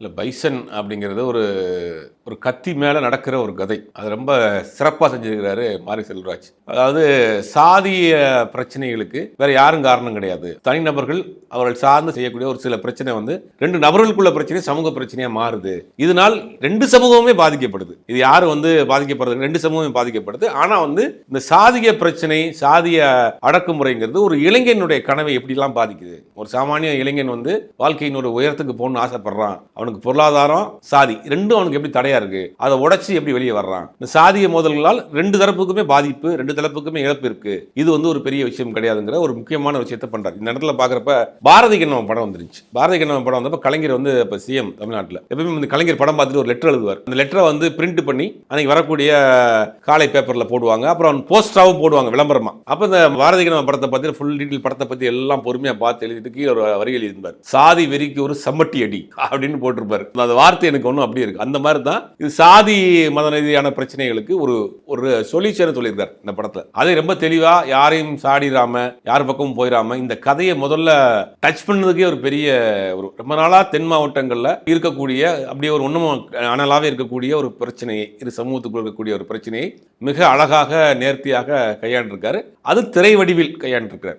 இல்லை பைசன் அப்படிங்கிறது ஒரு ஒரு கத்தி மேலே நடக்கிற ஒரு கதை. அது ரொம்ப சிறப்பாக செஞ்சிருக்கிறாரு மாரி செல்வராஜ். அதாவது சாதிய பிரச்சனைகளுக்கு வேற யாரும் காரணம் கிடையாது. தனிநபர்கள் அவர்கள் சார்ந்து செய்யக்கூடிய ஒரு சில பிரச்சனை வந்து ரெண்டு நபர்களுக்குள்ள பிரச்சனை சமூக பிரச்சனையாக மாறுது. இதனால் ரெண்டு சமூகமே பாதிக்கப்படுது. இது யார் வந்து பாதிக்கப்படுறது ரெண்டு சமூகமே பாதிக்கப்படுது. ஆனால் வந்து இந்த சாதிய பிரச்சனை சாதிய அடக்குமுறைங்கிறது ஒரு இளைஞனுடைய கனவை எப்படிலாம் பாதிக்குது? ஒரு சாமானிய இளைஞன் வந்து வாழ்க்கையின் ஒரு உயரத்துக்கு போகணும்னு ஆசைப்படுறான். அவனுக்கு பொருளாதாரம் சாதி ரெண்டும் அவனுக்கு எப்படி தடையா இருக்கு. அதை உடைச்சி எப்படி வெளியே வர்றான்? இந்த சாதிய மோதல்களால் ரெண்டு தரப்புக்குமே பாதிப்பு ரெண்டு தரப்புக்குமே இழப்பு இருக்கு. இது வந்து ஒரு பெரிய விஷயம் கிடையாதுங்கிற ஒரு முக்கியமான விஷயத்த பண்றாரு. இந்த இடத்துல பாக்குறப்ப பாரதி கண்ணவன் படம் வந்துருச்சு. பாரதி கண்ணவன் படம் வந்தப்ப கலைஞர் வந்து இப்ப சிஎம் தமிழ்நாட்டில். எப்பவுமே வந்து கலைஞர் படம் பார்த்துட்டு ஒரு லெட்டர் எழுதுவார். அந்த லெட்டரை வந்து பிரிண்ட் பண்ணி அன்னைக்கு வரக்கூடிய காலை பேப்பர்ல போடுவாங்க. அப்புறம் போஸ்டராகவும் போடுவாங்க விளம்பரமா. அப்ப இந்த பாரதி கண்ணம் படத்தை பத்தி ஃபுல் டீட்டெயில் படத்தை பத்தி எல்லாம் பொறுமையா பார்த்து எழுதிட்டு கீழே ஒரு வரி இருந்தார் சாதி வெறிக்கு ஒரு சம்மட்டி அடி அப்படின்னு போட்டிருப்பாரு. அந்த வார்த்தை எனக்கு ஒன்றும் அப்படி இருக்கு. அந்த மாதிரி தான் இது சாதி மத ரீதியான பிரச்சனைகளுக்கு ஒரு ஒரு சொல்யூஷன் சொல்லியிருக்காரு இந்த படத்தில். அதை ரொம்ப தெளிவாக யாரையும் சாடிடாம யார் பக்கமும் போயிடாம இந்த கதையை முதல்ல டச் பண்ணதுக்கே ஒரு பெரிய ஒரு ரொம்ப நாளாக தென் மாவட்டங்களில் இருக்கக்கூடிய அப்படியே ஒரு ஒன்றும் அனலாகவே இருக்கக்கூடிய ஒரு பிரச்சனையை இரு சமூகத்துக்குள் இருக்கக்கூடிய ஒரு பிரச்சனையை மிக அழகாக நேர்த்தியாக கையாண்டிருக்காரு. அது திரை வடிவில் கையாண்டிருக்கிறார்.